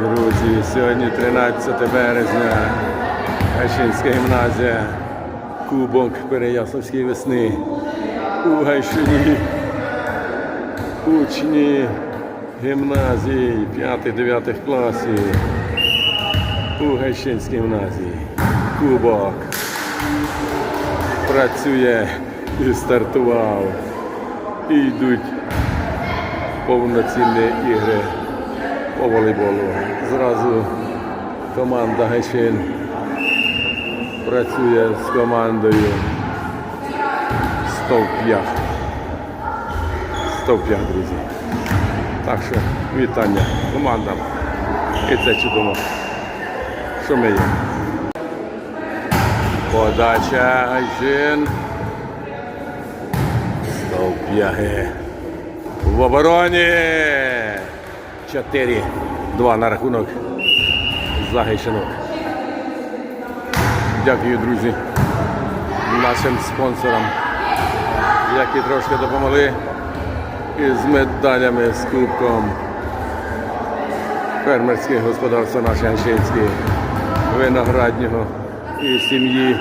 Друзі, сьогодні 13 березня. Гайшинська гімназія. Кубок Переяславської весни. У Гайшині. Учні гімназії 5-9 класів. У Гайшинській гімназії. Кубок. Працює і стартував. І йдуть повноцінні ігри по волейболу. Зразу команда Гайшин працює з командою Стовп'ях. Стовп'ях, друзі. Так що вітання командам. І це чудово. Що ми є? Подача Гайшин. Стовп'яги. В обороні. 4-2 на рахунок Загайшинок. Дякую, друзі, нашим спонсорам, які трошки допомогли із медалями, з кубком. Фермерське господарство наше Ганшинське, винограднього і сім'ї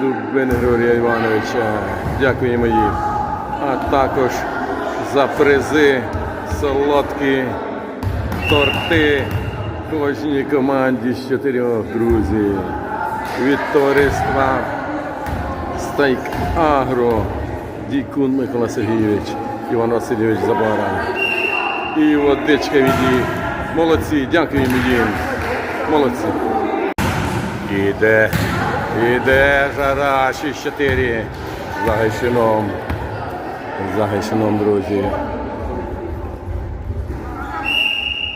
Дубин Григорія Івановича. Дякуємо їм. А також за призи, солодкі торти кожній команді з чотирьох друзів. Від товариства Стейк Агро, Дікун Микола Сергійович, Іван Васильович Забара. І водичка від їх. Молодці, дякуємо їм. Молодці. Іде, іде жара 6-4 за Гайшином. За Гайшином, друзі.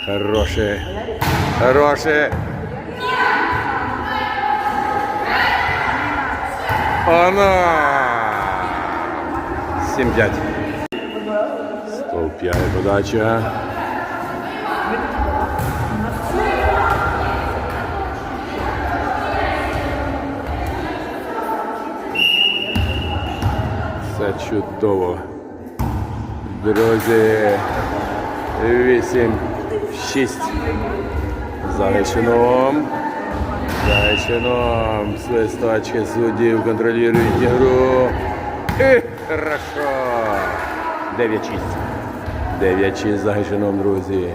Хороше. Хороше. Она. 7-5. Стовп'яє подача. Це чудово. Друзі. 8, 6. Загайшином. Загайшином. Свисточки суддів контролюють ігру. І хорошо. 9-6. 9-6 Загайшином, друзі.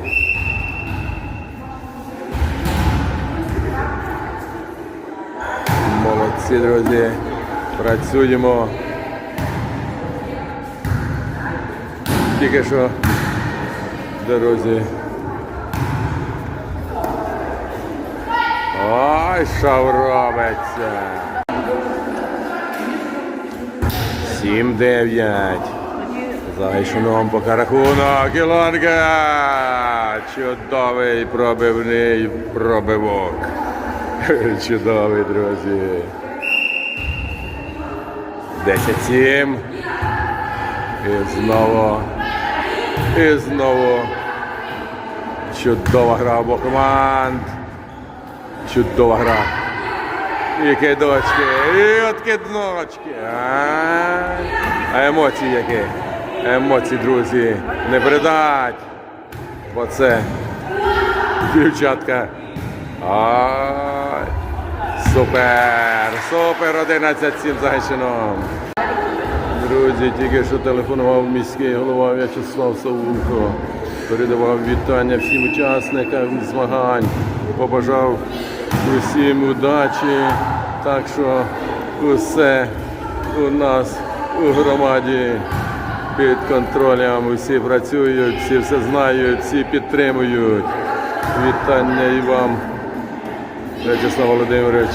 Молодці, друзі. Працюємо. Тільки що в Ой, що робиться. 7-9. Зайшуном по рахунок. Ілонка. Чудовий пробивний пробивок. Чудовий, друзі. 10-7. І знову. І знову чудова гра обох команд. Чудова гра. І кидочки, і от кидночки. А, а емоції які? Емоції, друзі, не передать. Бо це дівчатка. Ай, супер! Супер! 11-7 Загайчином. Друзі, тільки що телефонував міський голова В'ячеслав Савунко. Передавав вітання всім учасникам змагань. Побажав усім удачі. Так що усе у нас у громаді під контролем. Усі працюють, всі все знають, всі підтримують. Вітання і вам, В'ячеслав Володимирович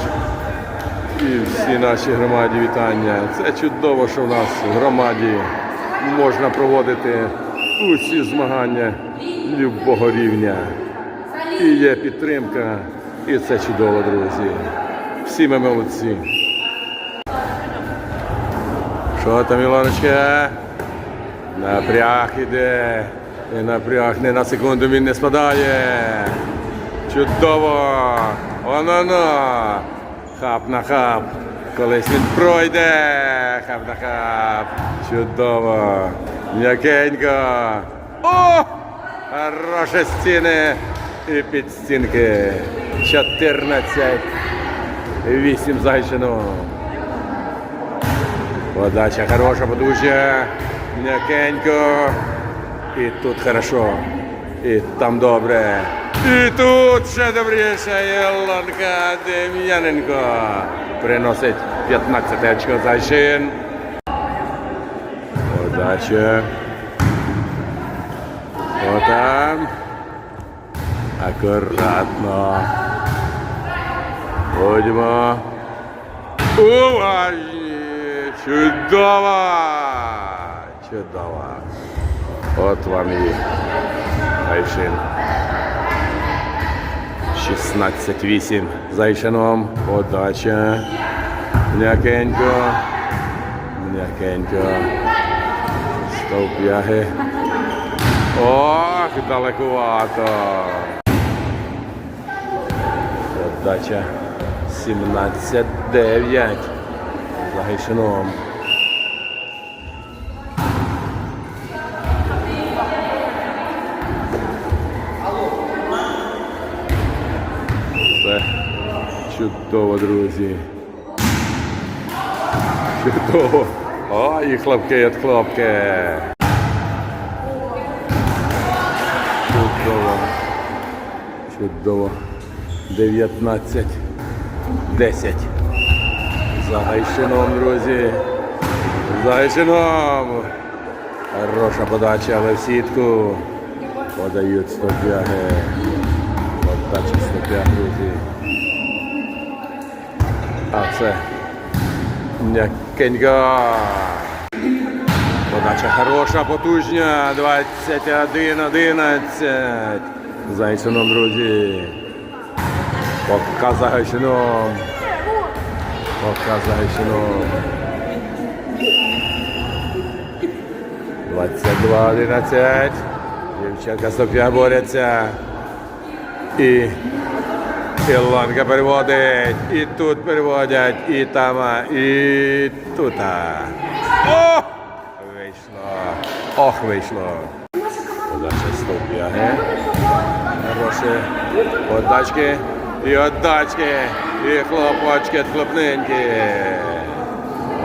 і всій нашій громаді вітання. Це чудово, що в нас в громаді можна проводити усі змагання любого рівня. І є підтримка, і це чудово, друзі. Всі ми молодці. Що там, Ілоночка? Напряг іде. І напряг не на секунду він не спадає. Чудово! Воно-но! Хап на хап. Колись він пройде. Хап на хап. Чудово. М'якенько. О! Хороші стіни. І під стінки 14. 8 Зайчину. Подача хороша, подуча. М'якенько. І тут хорошо. І там добре. І тут ще добріше Єланка Дем'яненко. Приносить 15 очко Зайчин. Подача. Отам. Акуратно. Будьмо. Уважні. Чудово. Чудово. От вам і Зайчин. 16-8. Зайчином. Подача. М'якенько. М'якенько. Стовп'яги. Ох, далекувато. Подача 17-9. За Гайшином. Це чудово, друзі. Чудово. О, і хлопки від хлопки. Чудово. Чудово. 19. 10. За Гайшином, друзі. За Гайшином. Хороша подача, але в сітку. Подають стопяги. Подача стопяг, друзі. А це м'якенька. Подача хороша, потужня. 21-11. Зайчином, друзі. Пока за Гайчином. Пока за Гайчином. 22-11. Дівчатка Софія борються. І Ілонка переводить. І тут переводять. І там, і тут. О! Вийшло. Ох, вийшло. Подача стовп'яги. Хороші подачки. І отдачки. І хлопочки, хлопненькі.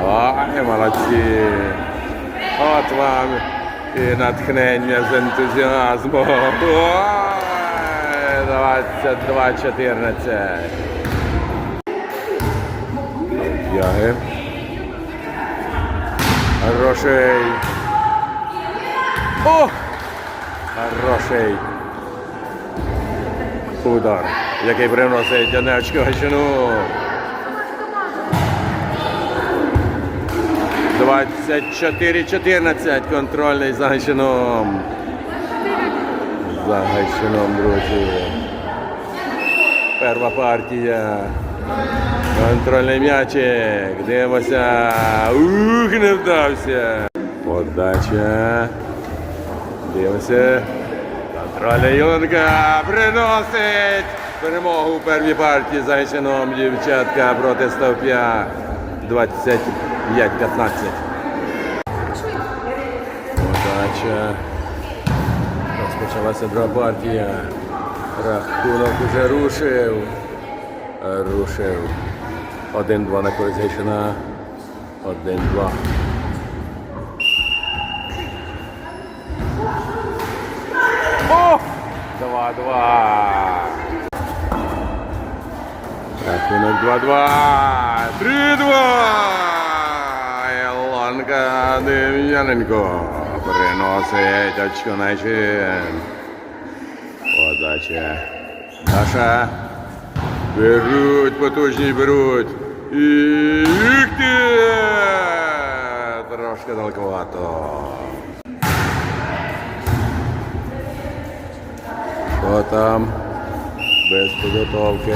Ой, молодці. От вам і натхнення з ентузіазму. Ой, 22-14. Яги. Хороший. О! Хороший. Удар, який приносить Гайчину. 24-14 контрольний за Гайчином. За Гайчином, друзі. Перша партія. Контрольний м'ячик. Дивимося. Ух, не вдався. Подача. Дивимося. Контрольний Юнка приносить перемогу у першій партії за Гайчином. Дівчатка проти Стовп'я. 25-15. Подача. Розпочалася друга партія. Рахунок уже рушив. Рушив. Один-два на користь Гайшина. Один-два. О! Два-два. Рахунок 2-2. 3-2. Ілонка Дем'яненко приносить очко на чин. Подача. Наша. Беруть, потужні беруть. І ти! Трошки далековато. Що там? Без підготовки.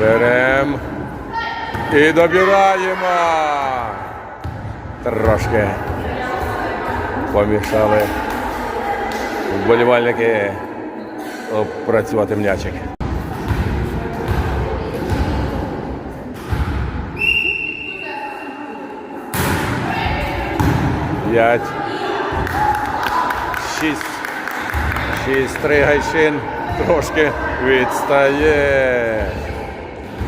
Берем і добираємо. Трошки помішали вболівальники опрацювати м'ячик. П'ять. Шість. 6-3 Гайшин трошки відстає.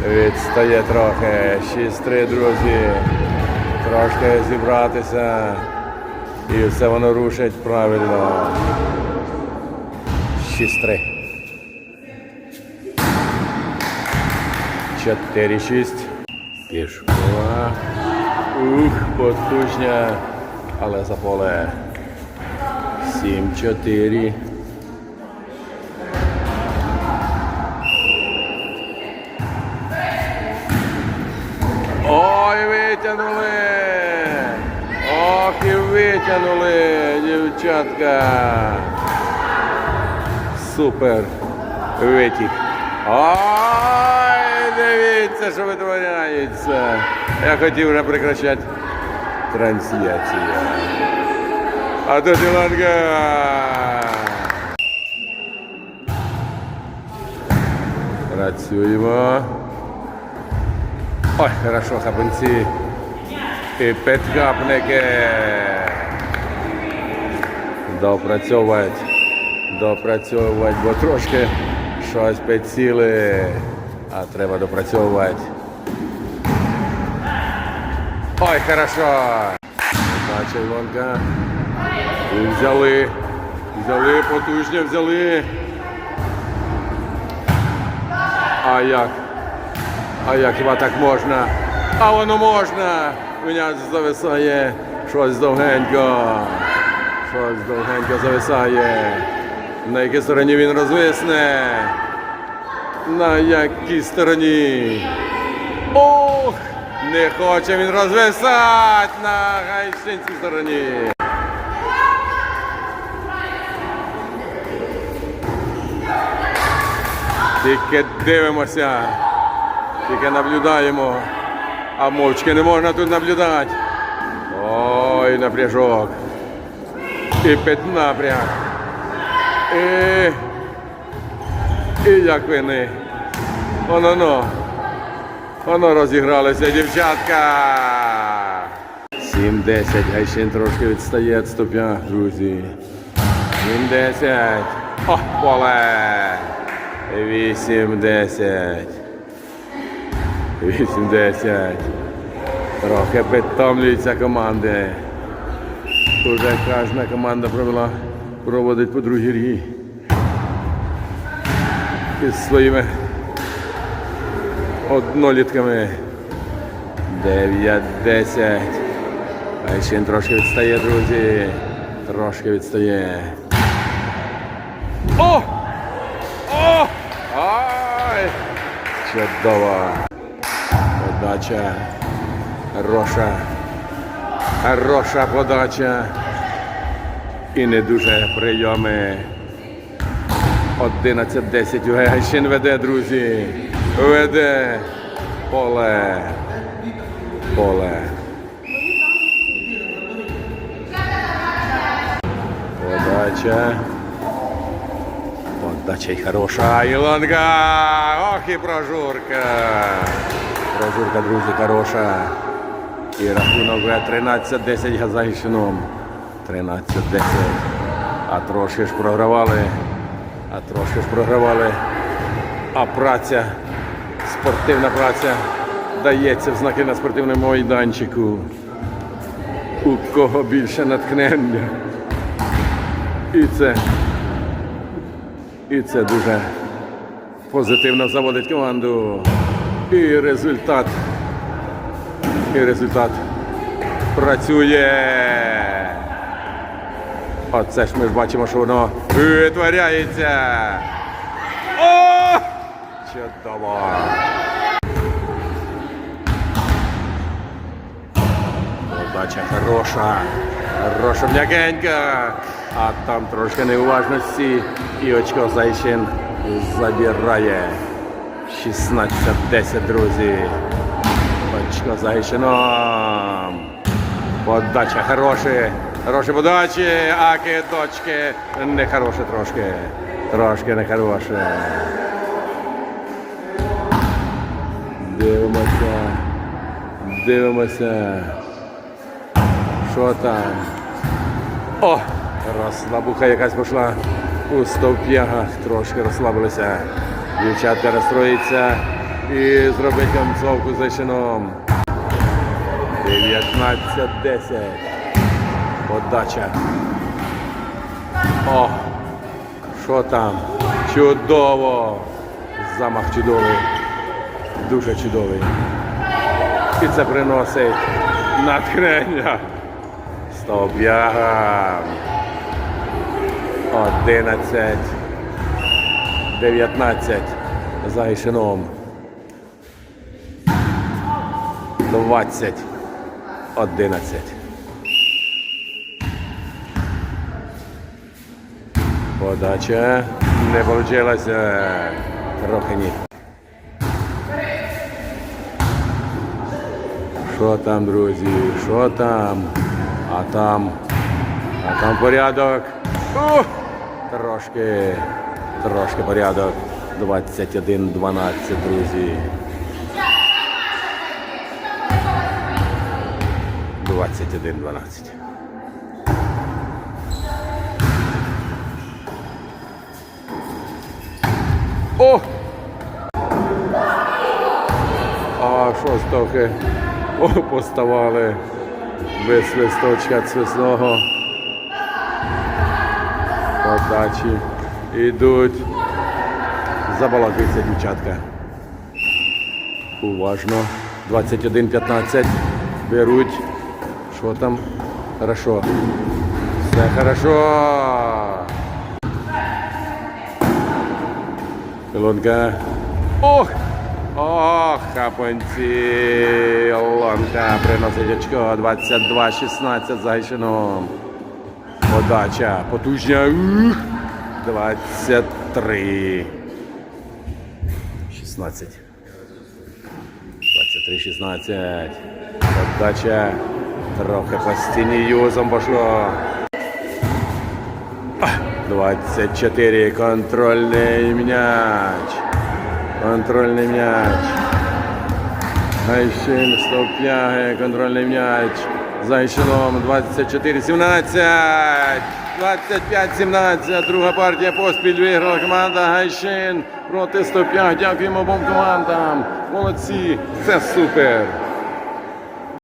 Відстає трохи. 6-3, друзі. Трошки зібратися. І все воно рушить правильно. 6-3. 4-6. Пішла. Ух, потужня. Але за поле. 7-4. витягнули! Ох, і витягнули, дівчатка. Супер. Витік. Ой, дивіться, що витворяється. Я хотів вже прекращати трансляцію. А тут Ілонка. Працюємо. Ой, хорошо, хапанці. Підкапники. Допрацьовувати. Допрацьовувати, бо трошки щось підсіли. А треба допрацьовувати. Ой, хорошо. Іванка. І взяли. Взяли, потужно взяли. А як? А як хіба так можна? А воно можна! Мене зависає щось довгенько. Щось довгенько зависає. На якій стороні він розвисне? На якій стороні? Ох! Не хоче він розвисати на гайшинській стороні. Тільки дивимося, тільки наблюдаємо, а мовчки не можна тут наблюдати. Ой, напряжок. І піднапряг. І, і як вони. Воно-но. Воно розігралося, дівчатка. 7-10. Гайшин трошки відстає від ступня, друзі. 7-10. О, поле. 8-10. 8-10. Трохи підтомлюються команди. Уже кожна команда провела, проводить по другій грі. Із своїми однолітками. 9-10. А ще трошки відстає, друзі. Трошки відстає. О! О! Ай! Чудово! Подача. Хороша. Хороша подача. І не дуже прийоми. 11-10 у Гайшин веде, друзі. Веде. Поле. Поле. Подача. Подача й хороша. Ілонка. Ох і прожурка. Прожурка, друзі, хороша. І рахунок вже 13-10 Газайшином. 13-10. А трошки ж програвали. А трошки ж програвали. А праця, спортивна праця дається в знаки на спортивному майданчику. У кого більше натхнення. І це, і це дуже позитивно заводить команду. І результат. І результат працює. Оце ж ми ж бачимо, що воно витворяється. О! Чудово! Подача хороша. Хороша м'якенька. А там трошки неуважності. І очко Зайчин забирає. 16-10, друзі. Очко Зайчином. Подача хороша. Хороші подачі, а кидочки нехороші трошки. Трошки нехороші. Дивимося. Дивимося. Що там? О! Розслабуха якась пішла. у стовп'ягах трошки розслабилися. Дівчатка розстроїться і зробить концовку за шином. 19-10. Подача. О! Що там? Чудово! Замах чудовий. Дуже чудовий. І це приносить натхнення. Стовп'яга. 11. 19 за Ішином. 20. 11. Подача не вийшла. Трохи ні. Що там, друзі? Що там? А там. А там порядок. Ух! Трошки. Трошки порядок. 21-12, друзі. 21-12. О! А що ж трохи О, поставали без свисточка свисного. Подачі. Ідуть. Забалакуються дівчатка. Уважно. 21-15. Беруть. Що там? Хорошо. Все хорошо. Лунка. Ох! Ох, хапанці. Лунка приносить очко. 22-16 за Гайшином. Подача. Потужня. Ух! 23. 16. 23-16. Подача. Трохи по стіні юзом пошло. 24. Контрольний м'яч. Контрольний м'яч. Гайшин, стовпняги, контрольний м'яч. Зайшином 24-17. 25-17. Друга партія поспіль виграла команда Гайшин проти Стовпяг. Дякуємо обом командам. Молодці. Це супер.